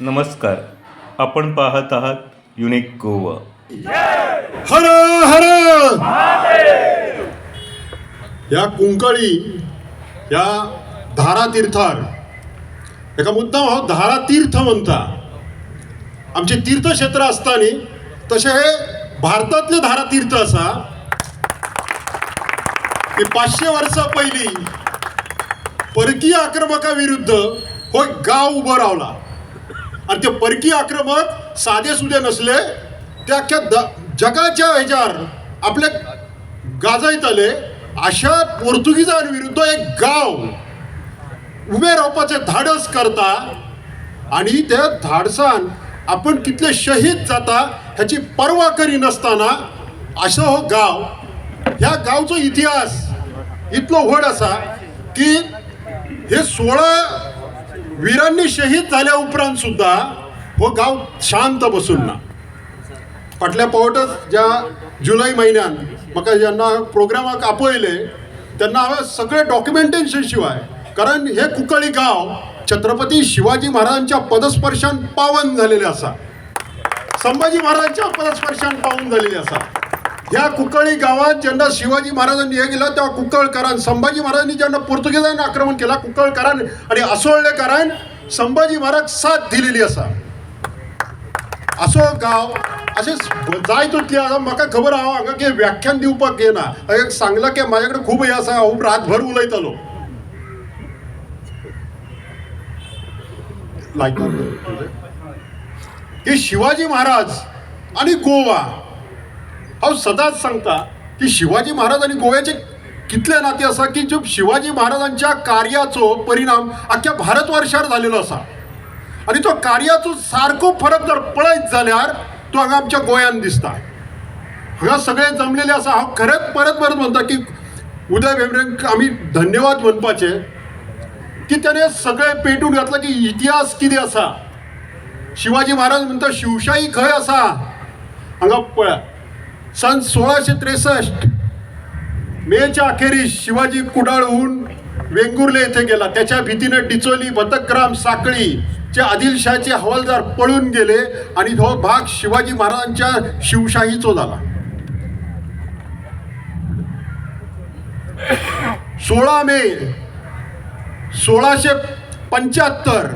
नमस्कार. आपण पाहत आहात युनिक गोवा. हर हर! या कुंकळी या धारातीर्थार. एका मुद्दाम हो धारा तीर्थ म्हणता. आमचे तीर्थक्षेत्र असताना तसे हे भारतातले धारा तीर्थ असा की पाचशे वर्सां पहिली परकीय आक्रमकाविरुद्ध हो गाव उभं रावला. आणि ते परकीय आक्रमक साधे सुधे नसले ते अख्ख्या द जगाच्या ह्याच्यावर आपले गाजयतले अशा पोर्तुगीजांविरुद्ध एक गाव उभे रावपाचें धाडस करता आणि त्या धाडसान आपण कितले शहीद जाता ह्याची पर्वा करी नसताना असं हो गाव ह्या गावचो इतिहास इतलो व्हड असा की हे सोळा वीरांनी शहीद झाल्या उपरांत सुद्धा हो गाव शांत बसून ना. फाटल्या पावटच ज्या जुलै म्हयन्यान म्हाका जेन्ना प्रोग्रामाक आपयले तेन्ना हांवें सगळें डॉक्युमेंटेशन शिवाय. कारण हे कुंकळी गांव छत्रपती शिवाजी महाराजांच्या पदस्पर्शान पावन झालेले आसा संभाजी महाराजांच्या पदस्पर्शान पावन झालेले आसा ह्या कुकळी गावात जेन्ना शिवाजी महाराजांनी हे केलं तेव्हा कुकळकरान संभाजी महाराजांनी जेन्ना पोर्तुगीजांना आक्रमण केला कुकळकरान आणि असोळडेकरान संभाजी महाराज साथ दिलेली आसा असो गाव असे जाय तितले आसा म्हाका खबर हा हांगा की व्याख्यान दिवपाक येना. हांवें सांगलां की म्हाजे कडेन खूब हे आसा हांव रातभर उलयतलो. की शिवाजी महाराज आणि गोवा हांव सदांच सांगता की शिवाजी महाराज आणि गोव्याचे कितले नाते आसा की जो शिवाजी महाराजांच्या कार्याचो परिणाम अख्ख्या भारतवर्षार झालेलो आसा आणि तो कार्याचो सारको फरक जर पळयत जाल्यार तो हांगा आमच्या गोंयान दिसता. हांगा सगळे जमलेले आसा हांव खरेंच परत परत म्हणटा की उदय भेंब्रेक आमी धन्यवाद म्हणपाचे. की त्याने सगळे पेटून घातलं की इतिहास कितें आसा शिवाजी महाराज म्हणटा शिवशाही खंय आसा हांगा पळया सन सोळाशे त्रेसष्ट मेच्या अखेरीस शिवाजी कुडाळहून वेंगुर्ले येथे गेला. त्याच्या भीतीने डिचोली भतग्राम साकळी चे आदिलशाहचे हवालदार पळून गेले आणि तो भाग शिवाजी महाराजांच्या शिवशाहीचो झाला. सोळा मे सोळाशे पंच्याहत्तर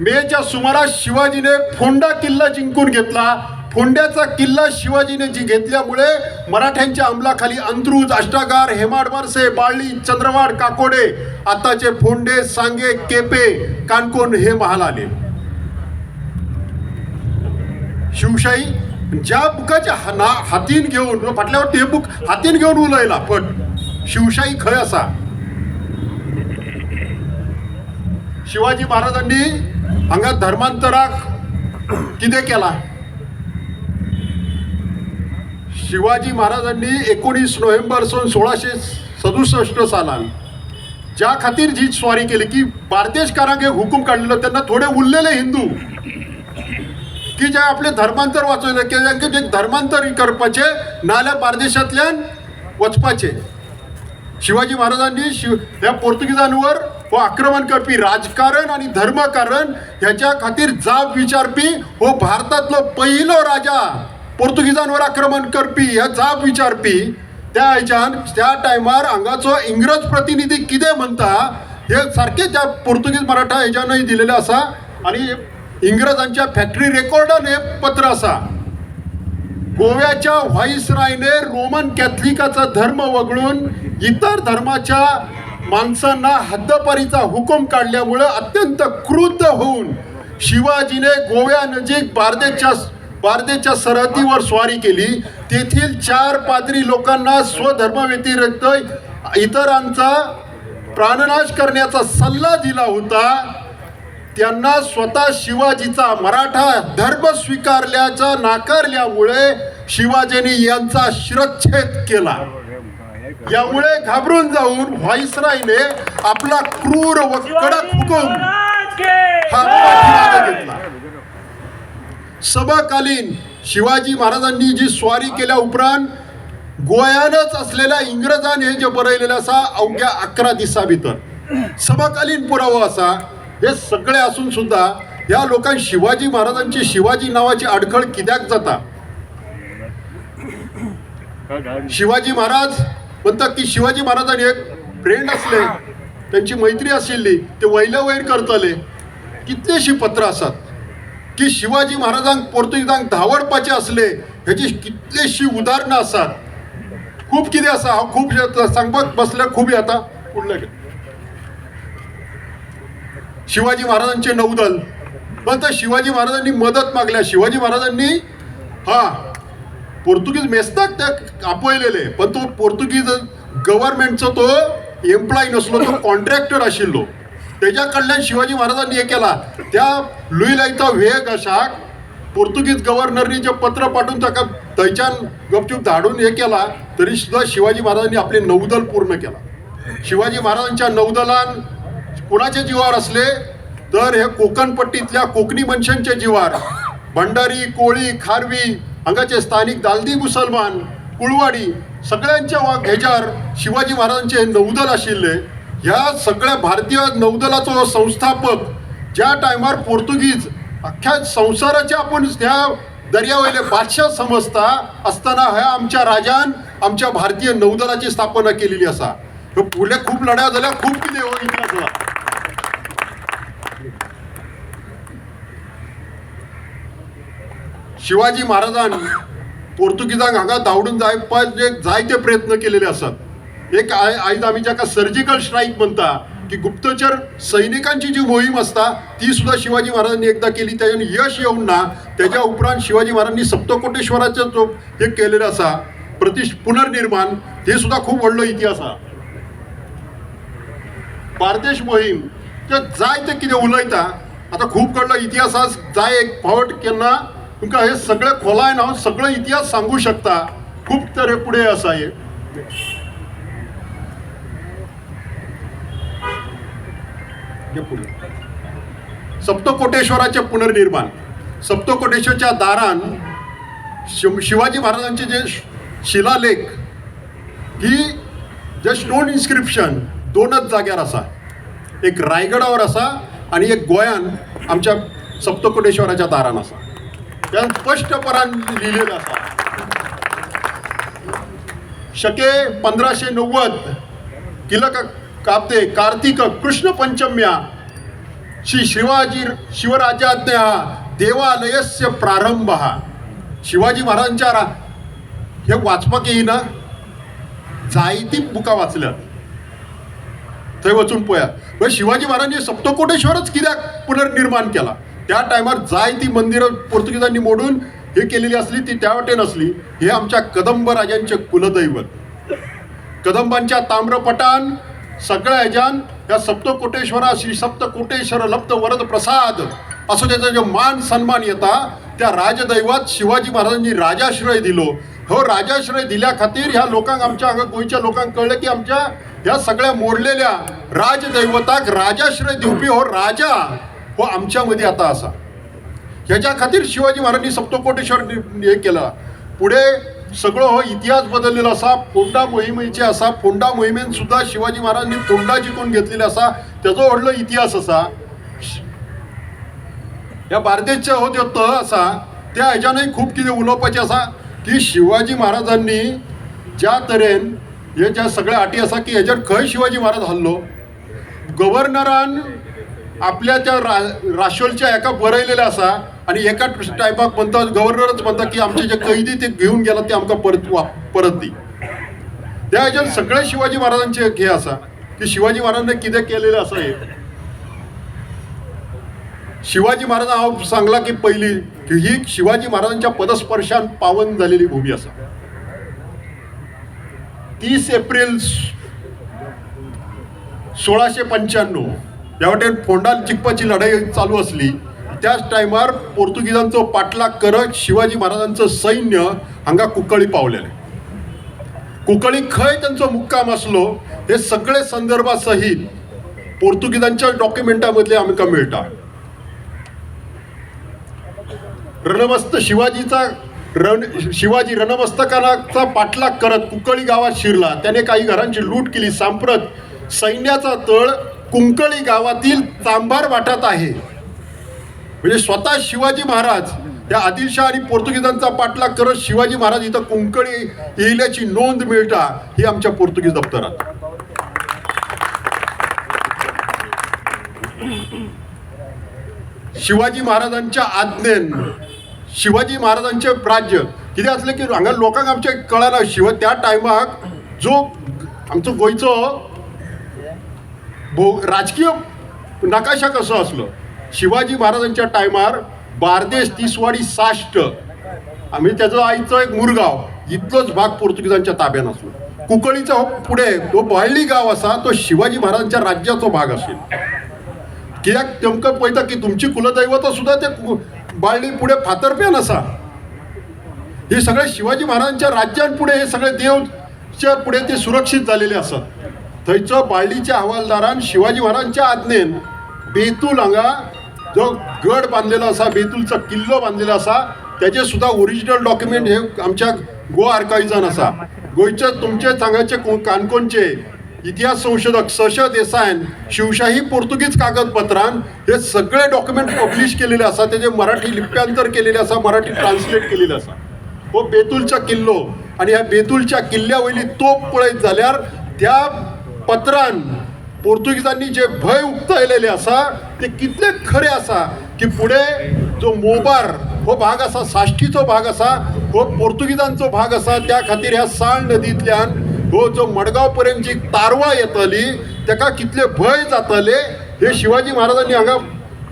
मेच्या सुमारास शिवाजीने फोंडा किल्ला जिंकून घेतला. फोंड्याचा किल्ला शिवाजीने जी घेतल्यामुळे मराठ्यांच्या अंमलाखाली अंत्रुज अष्टागार हेमाडवरसे बाळली चंद्रवाड काकोडे आताचे फोंडे सांगे केपे कानकोण हे महाल आले. शिवशाही ज्या बुकाच्या हा- ना हातीन घेऊन फाटल्यावर हे बुक हातीन घेऊन उलयला पण शिवशाही खंय असा? शिवाजी महाराजांनी हांगा धर्मांतराक कितें केला? शिवाजी महाराजांनी एकोणीस नोव्हेंबर सन सोळाशे सदुसष्ट सालान ज्या खातीर जी स्वारी केली की बार्देशकारांक एक हुकूम काढलेलो तेन्ना थोडे उरलेले हिंदू की जे आपले धर्मांतर वाचवले की जे धर्मांतर करपाचे नाल्यार बार्देशांतल्यान वचपाचे. शिवाजी महाराजांनी शिव ह्या पोर्तुगीजांवर हो आक्रमण करपी राजकारण आणि धर्मकारण ह्याच्या खातीर जाब विचारपी हो भारतातलो पहिलो राजा. पोर्तुगीजांवर आक्रमण करपी ह्या जाप विचारपी त्या हेच्यान त्या टायमार हांगाचो इंग्रज प्रतिनिधी कितें म्हणटा हे सारखे त्या पोर्तुगीज मराठा हेच्यानय दिलेले आसा आणि इंग्रजांच्या फॅक्टरी रेकॉर्डान हे पत्र आसा गोव्याच्या व्हाईसरायने रोमन कॅथलिकाचा धर्म वगळून इतर धर्माच्या माणसांना हद्दपारीचा हुकूम काढल्यामुळे अत्यंत क्रुद्ध होऊन शिवाजीने गोव्यानजीक बार्देच्या बार्देच्या सरहद्दीवर स्वारी केली. तेथील चार पादरी लोकांना स्वधर्माव्यतिरिक्त इतरांचा प्राणनाश करण्याचा सल्ला दिला होता. त्यांना स्वतः शिवाजीचा मराठा धर्म स्वीकारल्याचा नाकारल्यामुळे शिवाजीने यांचा शिरच्छेद केला. यामुळे घाबरून जाऊन व्हाईसरायने आपला क्रूर व कडक हुकूम हा घेतला. समकालीन शिवाजी महाराजांनी जी स्वारी केल्या उपरांत गोंयानच असलेल्या इंग्रजान हे जे बरयलेलें आसा अवघ्या अकरा दिसां भितर. समकालीन पुरावो आसा हे सगळे असून सुद्धा या लोकांक शिवाजी महाराजांची शिवाजी नावाची अडखळ कित्याक जाता? शिवाजी महाराज म्हणतात की शिवाजी महाराजांनी एक फ्रेंड असले त्यांची मैत्री आशिल्ली ते वयल्या वयर करतले. कितलेशी पत्र असतात? की शिवाजी महाराजांक पोर्तुगीजांक धावडपाचे असले ह्याची कितलीशी उदाहरणं असतात. खूप कितें आसा हांव खूब सांगत सांगपाक बसल्यार खूब येता शिवाजी महाराजांचे नौदल पण तर शिवाजी महाराजांनी मदत मागल्या. शिवाजी महाराजांनी हा पोर्तुगीज मेस्ताक त्या आपयलेले पण तो पोर्तुगीज गव्हर्मेंटचो तो एम्प्लॉय नसलो तो कॉन्ट्रॅक्टर आशिल्लो तेज्या कडल्यान शिवाजी महाराजांनी हे केला. त्या लुईलाईचा वेग अशाक पोर्तुगीज गव्हर्नरनी जे पत्र पाठवून ताका थंयच्यान गपचूप धाडून हे केला तरी सुद्धा शिवाजी महाराजांनी आपले नौदल पूर्ण केला. शिवाजी महाराजांच्या नौदलान कोणाच्या जीवावर असले तर हे कोकणपट्टीतल्या कोकणी मनशांच्या जीवार भंडारी कोळी खारवी हांगाचे स्थानिक दालदी मुसलमान कुळवाडी सगळ्यांच्या वा ह्याच्यावर शिवाजी महाराजांचे हे नौदल आशिल्ले. ह्या सगळ्या भारतीय नौदलाचो संस्थापक ज्या टायमार पोर्तुगीज अख्ख्या संवसाराचे आपण ह्या दर्यावयले बादशाह समजता असताना ह्या आमच्या राजान आमच्या भारतीय नौदलाची स्थापना केलेली असा. ह्यो फुडले खूप लढ्या जाल्या खूप कितें हो शिवाजी महाराजांनी पोर्तुगीजांक हांगा धावडून जाय जायते प्रयत्न केलेले आसात एक आय आयज आमी जाका सर्जिकल स्ट्रायक म्हणता की गुप्तचर सैनिकांची जी मोहीम असता ती सुद्धा शिवाजी महाराजांनी एकदा केली. त्याच्याने यश येऊन ना त्याच्या उपरांत शिवाजी महाराजांनी सप्तकोटेश्वराचे जो हे केलेलं आसा प्रतिश पुनर्निर्माण हे सुद्धा खूप व्हडलो इतिहास आहा बार्देश मोहीम ते जाय ते कितें उलयता आतां खूब कडलो इतिहास आज जाय एक फावट केन्ना तुमकां हे सगळे खोलायन हांव सगळो इतिहास सांगू शकता. खूब तरे पुढे आसा हे. हे फुडें सप्तकोटेश्वराचे पुनर्निर्माण. सप्तकोटेश्वरच्या दारान शिव शिवाजी महाराजांचे जे शिलालेख ही जे स्टोन इन्स्क्रिप्शन दोनच जाग्यार आसा एक रायगडावर आसा आणि एक गोंयान आमच्या सप्तकोटेश्वराच्या दारान आसा त्या स्पष्टपणान लिहिलेलं आसा शके पंधराशे नव्वद किलक कापते. कार्तिक कृष्ण पंचम्या. श्री शिवाजी शिवराजाज्ञा देवालयस्य प्रारंभ. हा शिवाजी महाराजांच्या रा- हे वाचपाक येईना जायती बुकां वाचल्यात. थंय वचून पळयात शिवाजी महाराजांनी सप्तकोटेश्वरच कित्याक पुनर्निर्माण केला. त्या टायमार जायती मंदिरं पोर्तुगीजांनी मोडून हे केलेली असली ती त्या वाटेन असली हे आमच्या कदंब राजांचे कुलदैवत. कदंबांच्या ताम्रपटान सगळ्या ह्याच्यान ह्या सप्तकोटेश्वरा श्री सप्तकोटेश्वर लप्त वरद प्रसाद असं त्याचा जो मान सन्मान येता त्या राजदैवात शिवाजी महाराजांनी राजाश्रय दिलो. हो राजाश्रय दिल्या खातीर ह्या लोकांक आमच्या हांगा गोंयच्या लोकांक कळलं की आमच्या ह्या सगळ्या मोडलेल्या राजदैवताक राजाश्रय दिवपी हो राजा हो आमच्या मदीं आतां आसा. ह्याच्या खातीर शिवाजी महाराजांनी सप्तकोटेश्वर हे केला. पुढे सगळं हो इतिहास बदललेला असा फोंडा मोहिमेचे असा फोंडा मोहिमेन सुद्धा शिवाजी महाराजांनी फोंडा जिंकून घेतलेला असा त्याचा व्हडलो इतिहास असा. ह्या बार्देशच्या हो त्यो तह असा त्या हेच्यानय खूब कितें उलोवपाचें आसा की शिवाजी महाराजांनी ज्या तरेन हे ज्या सगळ्या अटी आसा की हेजेर खंय शिवाजी महाराज हल्लो. गव्हर्नरान आपल्या त्या रा राशोलच्या एका बरयलेलें आसा आणि एका टायपाक म्हणतात गव्हर्नरच म्हणतात की आमचे जे कैदी ते घेऊन गेला ते आमकां परत परत दी. त्या हेच्यान सगळे शिवाजी महाराजांचे हे असा की शिवाजी महाराजांनी कितें केलेलं असं हे. शिवाजी महाराज हांव सांगला की पहिली की ही शिवाजी महाराजांच्या पदस्पर्शान पावन झालेली भूमी असा. तीस एप्रिल सोळाशे पंच्याण्णव ह्या वाटेन फोंडा जिखपाची लढाई चालू असली त्याच टायमार पोर्तुगीजांचो पाठलाग करत शिवाजी महाराजांचं सैन्य हांगा कुंकळी पावलेलें कुंकळी खंय त्यांचो मुक्काम असलो हे सगळे संदर्भा सहित पोर्तुगीजांच्या डॉक्युमेंटामधले आमकां मेळटा रणमस्त शिवाजीचा रण शिवाजी रणमस्तकाचा पाठलाग करत कुंकळी गावात शिरला. त्याने काही घरांची लूट केली. सांप्रत सैन्याचा तळ कुंकळी गावातील चांभार वाटात आहे. म्हणजे स्वतः शिवाजी महाराज त्या आदिलशाह आणि पोर्तुगीजांचा पाठलाग करत शिवाजी महाराज इथं कोंकणी येल्याची नोंद मिळता ही आमच्या पोर्तुगीज दप्तरात. शिवाजी महाराजांच्या आज्ञेन शिवाजी महाराजांचे राज्य कितें असले की हांगा लोकांक आमचे कळना शिव त्या टायमाक जो आमचो गोंयचो भोग राजकीय नकाशा कसो असलो? शिवाजी महाराजांच्या टायमार बार्देश तिसवाडी साश्ट आम्ही त्याचं आईचं एक मुरगांव इतलोच भाग पोर्तुगीजांच्या ताब्यात असलो कुंकळीचा हो- पुढे तो बाळ्ळी गाव असा तो शिवाजी महाराजांच्या राज्याचो भाग असेल. कित्याक तेमकां पळयता की तुमची कुलदैवत सुद्धा ते कु- बाळ्ळी पुढे फातरप्यान आसा हे सगळे शिवाजी महाराजांच्या राज्यान पुढे हे सगळे देवच्या पुढे ते सुरक्षित झालेले असत. थंयचो बाळ्ळीच्या हवालदारान शिवाजी महाराजांच्या आज्ञेन बेतूल हांगा जो गड बांधलेला आसा बेतूलचो किल्लो बांधलेला आसा त्याचे सुद्धा ओरिजिनल डॉक्युमेंट हे आमच्या गोवा आर्काईजान आसा गोंयचे तुमचे हांगाचे काणकोणचे इतिहास संशोधक सश देसायन शिवशाही पोर्तुगीज कागदपत्रान हे सगळे डॉक्युमेंट पब्लिश केलेले आसा त्याचे मराठी लिप्यांतर केलेले आसा मराठी ट्रान्सलेट केलेले आसा हो बेतूलचा किल्लो आणि ह्या बेतूलच्या किल्ल्या वयली तोप पळयत जाल्यार त्या पत्रान पोर्तुगीजांनी जे भय उक्तायलेले आसा ते कितले खरे आसा की पुढे जो मोबार हो भाग आसा साश्टीचो भाग आसा हो पोर्तुगीजांचो भाग आसा त्या खातीर ह्या साळ नदींतल्यान हो जो मडगांव पर्यंत जी तारवा येतली ताका कितले भय जातले हे शिवाजी महाराजांनी हांगा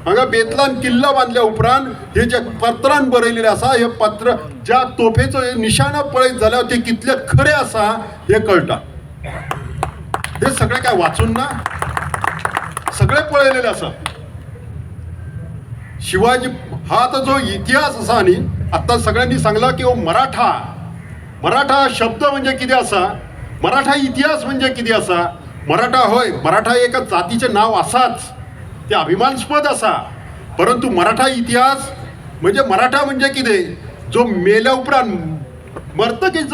हांगा बेतलान किल्लो बांदल्या उपरांत हे जे पत्रान बरयलेले आसा हे पत्र ज्या तोफेचो हे निशाणा पळयत जाल्यार ते कितले खरे आसा हे कळटा. हे सगळे काय वाचून ना? सगळे पळयलेले असं. शिवाजी हा तर जो इतिहास असा न्ही आता सगळ्यांनी सांगला की ओ मराठा. मराठा शब्द म्हणजे किती असा? मराठा इतिहास म्हणजे कितें आसा मराठा होय मराठा एका जातीचे नाव असाच. ते अभिमानस्पद असा. परंतु मराठा इतिहास म्हणजे मराठा म्हणजे किती? जो मेल्या उपरांत मरतकीच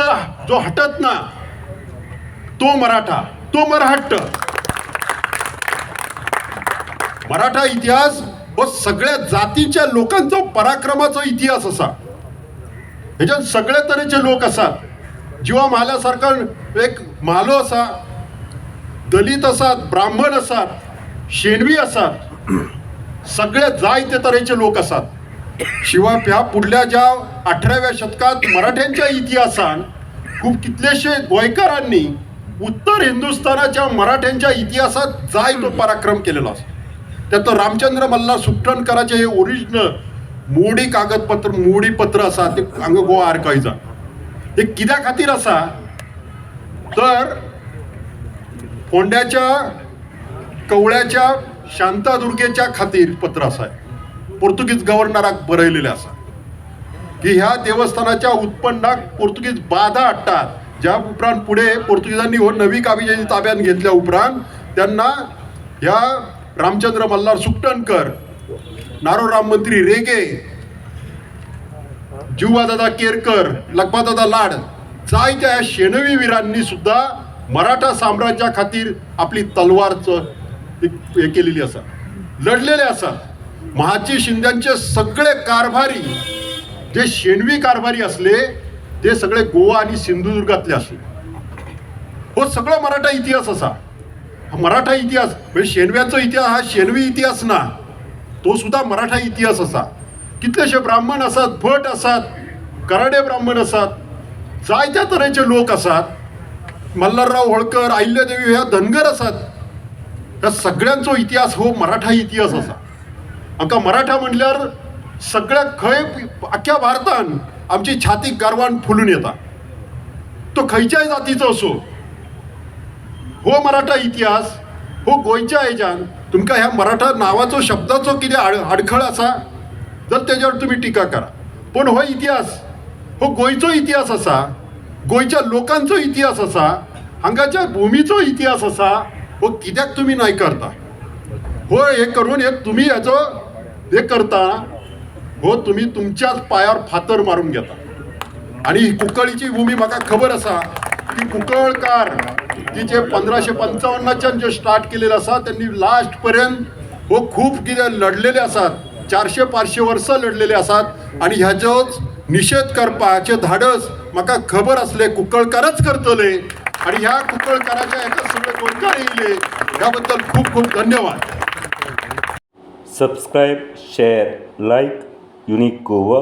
जो हटत ना तो मराठा. तो मराहट्ट मराठा इतिहास हो सगळ्या जातीच्या लोकांचो पराक्रमाचो इतिहास असा. ह्याच्यात सगळे तरेचे लोक असा जिवा म्हाल्यासारखा एक म्हालो असा दलित असात ब्राह्मण असात शेणवी असात सगळे जायते तरेचे लोक असात शिवाय ह्या पुढल्या ज्या अठराव्या शतकात मराठ्यांच्या इतिहासान खूप कितलेशे गोंयकारांनी उत्तर हिंदुस्थानाच्या मराठ्यांच्या इतिहासात जाय तो पराक्रम केलेलो आसा त्यात रामचंद्र मल्हार सुट्टणकराचे हे ओरिजिनल मोडी कागदपत्र मोडी पत्र आसा ते हांगा गोवा आर्काइजा हे कित्या खातीर आसा तर फोंड्याच्या कवळ्याच्या शांतादुर्गेच्या खातीर पत्र आसा पोर्तुगीज गव्हर्नराक बरयलेलें आसा की ह्या देवस्थानाच्या उत्पन्नाक पोर्तुगीज बाधा हाडटात ज्या उपरांत पुढे पोर्तुगीजांनी हो नवी काबिजेची ताब्यात घेतल्या उपरांत त्यांना ह्या रामचंद्र मल्हार सुकटणकर नारोराम मंत्री रेगे जीवादादा केरकर लखमादादा लाड जायत्या ह्या शेणवी वीरांनी सुद्धा मराठा साम्राज्या खातीर आपली तलवार हे केलेली आसा लढलेले आसा महाजी शिंद्यांचे सगळे कारभारी जे शेणवी कारभारी असले ते सगळे गोवा आणि सिंधुदुर्गातले असले हो सगळो मराठा इतिहास असा. हा मराठा इतिहास म्हणजे शेणव्याचो इतिहास हा शेणवी इतिहास ना तो सुद्धा मराठा इतिहास असा. कितलेशे ब्राह्मण असतात भट असतात कराडे ब्राह्मण असतात जायत्या तरेचे लोक असतात. मल्हारराव होळकर अहिल्यादेवी ह्या धनगर असतात. ह्या सगळ्यांचो इतिहास हो मराठा इतिहास असा. आमकां मराठा म्हणल्यार सगळ्या खंय अख्ख्या भारतान आमची छाती गर्वान फुलून येता. तो खंयच्याय जातीचो असो. हो मराठा इतिहास हो गोंयच्या हेच्यान तुमकां ह्या मराठा नांवाचो शब्दाचो कितें आड आडखळ आसा? जर तेजेवर तुमी टिका करा. पूण हो इतिहास हो गोंयचो इतिहास आसा गोंयच्या लोकांचो इतिहास आसा हांगाच्या भुमीचो इतिहास आसा हो कित्याक तुमी नायकारता हो हे करून हे तुम्ही हेचो हे करता. हो तुम्ही तुमच्याच पायावर फातर मारून घेता. आणि ही कुंकळीची भूमी म्हाका खबर आसा की कुंकळकार की जे पंधराशे पंचावन्नच्यान जे स्टार्ट केलेले आसा त्यांनी लास्ट पर्यंत हो खूप कितें लढलेले आसात चारशे पांचशे वर्सां लढलेले आसात आणि ह्याचोच निषेध करपाचे धाडस म्हाका खबर आसले कुकळकारच करतले. आणि ह्या कुंकळकाराच्या एका सगळे गोंयकार येयले ह्या बद्दल खूप खूप धन्यवाद. Subscribe share like unique Goa